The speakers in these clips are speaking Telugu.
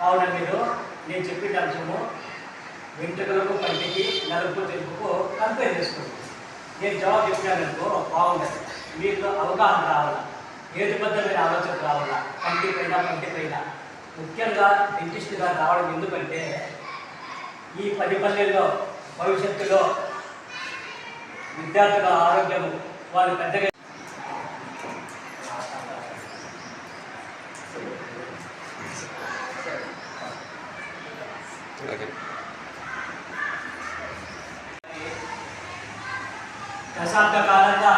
కావున మీరు నేను చెప్పిన అంశము వెంట్రుకలకు పంటికి నలుపు తెలుపుకు కంపేర్ చేసుకోండి. నేను జవాబు చెప్పినాననుకో బాగుండదు. మీకు అవగాహన రావాలా? ఏటుబద్ధమైన ఆలోచన రావాలా? కంటి పైన పంటి పైన ముఖ్యంగా డెంటిస్ట్గా రావడం ఎందుకంటే ఈ పది పల్లెల్లో భవిష్యత్తులో విద్యార్థుల ఆరోగ్యము వాళ్ళు పెద్దగా దశాబ్ద కాలంగా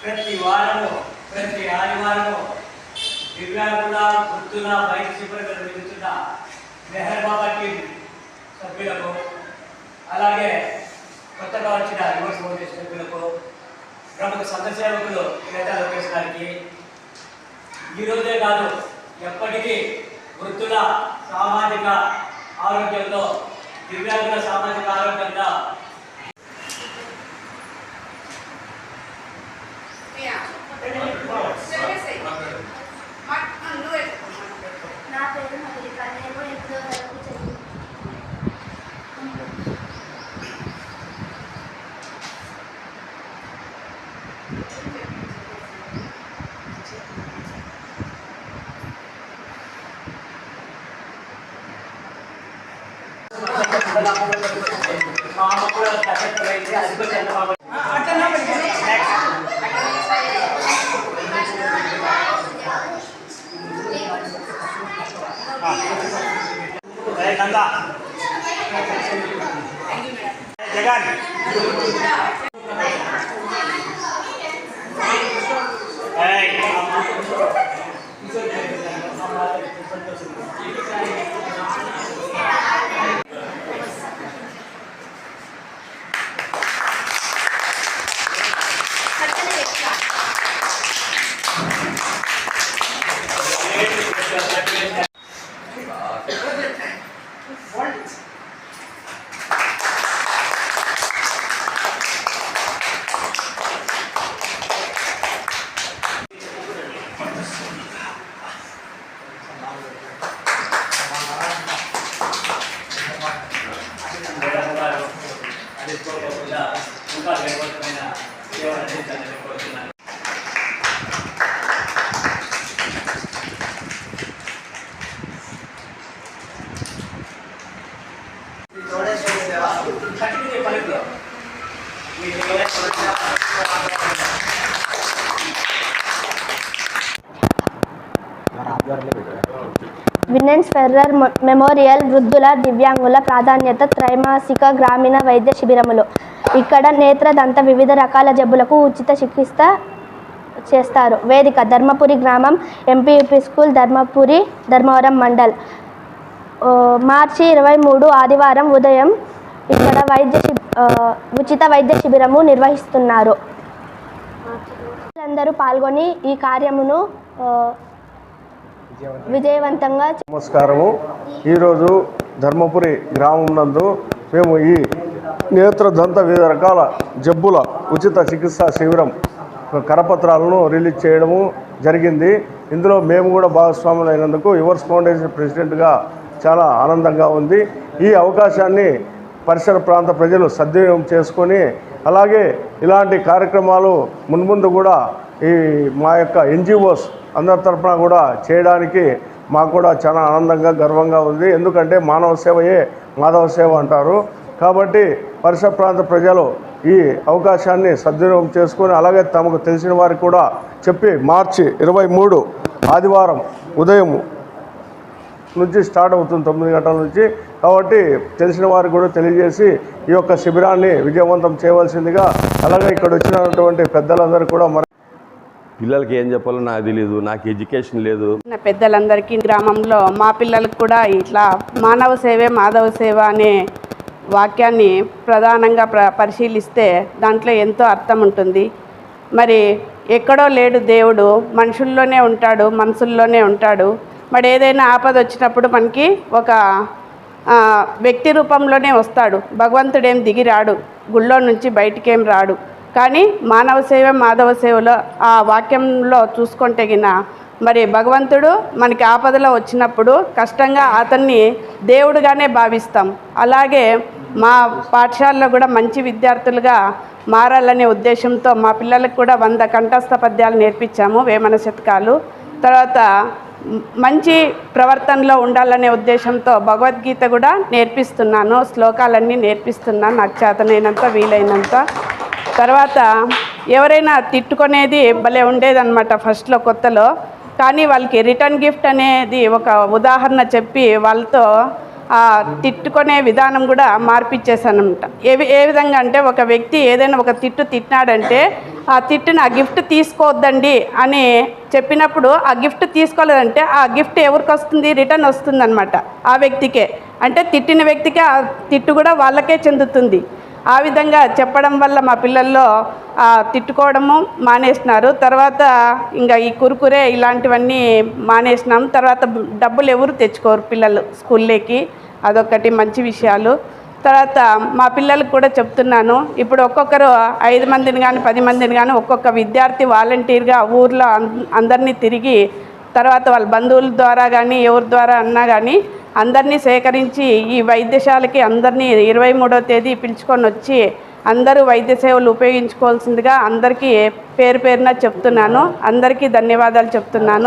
ప్రతి వారము ప్రతి ఆదివారము దివ్యాంగుల వృత్తుల వైద్య శిబిరంగా నిర్వహిస్తున్న మెహర్ బాబా టీం సభ్యులకు అలాగే కొత్తగా వచ్చిన యువ ఫౌండేషన్ సభ్యులకు ప్రముఖ సంఘసేవకులు నేతా లోకేష్ గారికి ఈరోజే కాదు ఎప్పటికీ వృత్తుల సామాజిక ఆరోగ్యంలో దివ్యాంగుల సామాజిక ఆరోగ్యంగా నేను ఎనిమిదో తరగతి చదివి మా అమ్మ కూడా దశరథ అయింది అది కూడా Muito bravo. అది ఇంకా లేకపోతున్న సేవలు అందించాలని విన్నెన్స్ ఫెర్రర్ మెమోరియల్ వృద్ధుల దివ్యాంగుల ప్రాధాన్యత త్రైమాసిక గ్రామీణ వైద్య శిబిరములు. ఇక్కడ నేత్రదంత వివిధ రకాల జబ్బులకు ఉచిత చికిత్స చేస్తారు. వేదిక ధర్మపురి గ్రామం ఎంపీయూపీ స్కూల్ ధర్మపురి ధర్మవరం మండల్. మార్చి ఇరవై మూడు ఆదివారం ఉదయం ఇక్కడ వైద్య ఉచిత వైద్య శిబిరము నిర్వహిస్తున్నారు. అందరూ పాల్గొని ఈ కార్యమును విజయవంతంగా నమస్కారము. ఈరోజు ధర్మపురి గ్రామం నందు మేము ఈ నేత్రదంత వివిధ రకాల జబ్బుల ఉచిత చికిత్సా శిబిరం కరపత్రాలను రిలీజ్ చేయడము జరిగింది. ఇందులో మేము కూడా భాగస్వాములు అయినందుకు యువర్స్ ఫౌండేషన్ ప్రెసిడెంట్గా చాలా ఆనందంగా ఉంది. ఈ అవకాశాన్ని పరిసర ప్రాంత ప్రజలు సద్వినియోగం చేసుకొని అలాగే ఇలాంటి కార్యక్రమాలు మున్ముందు కూడా ఈ మా యొక్క ఎన్జిఓస్ అందరి తరఫున కూడా చేయడానికి మాకు కూడా చాలా ఆనందంగా గర్వంగా ఉంది. ఎందుకంటే మానవ సేవయే మాధవ సేవ అంటారు. కాబట్టి పరిసర ప్రాంత ప్రజలు ఈ అవకాశాన్ని సద్వినియోగం చేసుకొని అలాగే తమకు తెలిసిన వారికి కూడా చెప్పి మార్చి ఇరవై మూడు ఆదివారం ఉదయం నుంచి స్టార్ట్ అవుతుంది తొమ్మిది గంటల నుంచి. కాబట్టి తెలిసిన వారికి కూడా తెలియజేసి ఈ యొక్క శిబిరాన్ని విజయవంతం చేయవలసిందిగా అలాగే ఇక్కడ వచ్చినటువంటి పెద్దలందరూ కూడా పిల్లలకి ఏం చెప్పాలో నాకు తెలియదు నాకు ఎడ్యుకేషన్ లేదు. నా పెద్దలందరికీ గ్రామంలో మా పిల్లలకు కూడా ఇట్లా మానవ సేవే మాధవ సేవ అనే వాక్యాన్ని ప్రధానంగా ప్ర పరిశీలిస్తే దాంట్లో ఎంతో అర్థం ఉంటుంది. మరి ఎక్కడో లేడు దేవుడు మనుషుల్లోనే ఉంటాడు మనసుల్లోనే ఉంటాడు. మరి ఏదైనా ఆపద వచ్చినప్పుడు మనకి ఒక వ్యక్తి రూపంలోనే వస్తాడు. భగవంతుడేం దిగి రాడు గుళ్ళో నుంచి బయటికేం రాడు. కానీ మానవ సేవ మాధవ సేవలో ఆ వాక్యంలో చూసుకుంటే గిన మరి భగవంతుడు మనకి ఆపదలో వచ్చినప్పుడు కష్టంగా అతన్ని దేవుడుగానే భావిస్తాం. అలాగే మా పాఠశాలలో కూడా మంచి విద్యార్థులుగా మారాలనే ఉద్దేశంతో మా పిల్లలకు కూడా వంద కంఠస్థ పద్యాలు నేర్పించాము వేమన శతకాలు. తర్వాత మంచి ప్రవర్తనలో ఉండాలనే ఉద్దేశంతో భగవద్గీత కూడా నేర్పిస్తున్నాను శ్లోకాలన్నీ నేర్పిస్తున్నాను నాకు చేతనైనంత వీలైనంత. తర్వాత ఎవరైనా తిట్టుకునేది భలే ఉండేదన్నమాట ఫస్ట్లో కొత్తలో. కానీ వాళ్ళకి రిటర్న్ గిఫ్ట్ అనేది ఒక ఉదాహరణ చెప్పి వాళ్ళతో ఆ తిట్టుకునే విధానం కూడా మార్పిచ్చేసానమాట ఏ ఏ విధంగా అంటే ఒక వ్యక్తి ఏదైనా ఒక తిట్టు తిట్టినాడంటే ఆ తిట్టును ఆ గిఫ్ట్ తీసుకోవద్దండి అని చెప్పినప్పుడు ఆ గిఫ్ట్ తీసుకోలేదంటే ఆ గిఫ్ట్ ఎవరికి వస్తుంది? రిటర్న్ వస్తుందన్నమాట ఆ వ్యక్తికే. అంటే తిట్టిన వ్యక్తికి ఆ తిట్టు కూడా వాళ్ళకే చెందుతుంది. ఆ విధంగా చెప్పడం వల్ల మా పిల్లల్లో తిట్టుకోవడము మానేసినారు. తర్వాత ఇంకా ఈ కురుకురే ఇలాంటివన్నీ మానేసినాం. తర్వాత డబ్బులు ఎవరు తెచ్చుకోరు పిల్లలు స్కూల్లోకి. అదొకటి మంచి విషయాలు. తర్వాత మా పిల్లలకు కూడా చెప్తున్నాను. ఇప్పుడు ఒక్కొక్కరు ఐదు మందిని కానీ పది మందిని కానీ ఒక్కొక్క విద్యార్థి వాలంటీర్గా ఊర్లో అందరినీ తిరిగి తర్వాత వాళ్ళ బంధువుల ద్వారా కానీ ఎవరి ద్వారా అన్నా కానీ అందరినీ సేకరించి ఈ వైద్యశాలకి అందరినీ ఇరవై మూడో తేదీ పిలుచుకొని వచ్చి అందరూ వైద్య సేవలు ఉపయోగించుకోవాల్సిందిగా అందరికీ పేరు పేరున చెప్తున్నాను. అందరికీ ధన్యవాదాలు చెప్తున్నాను.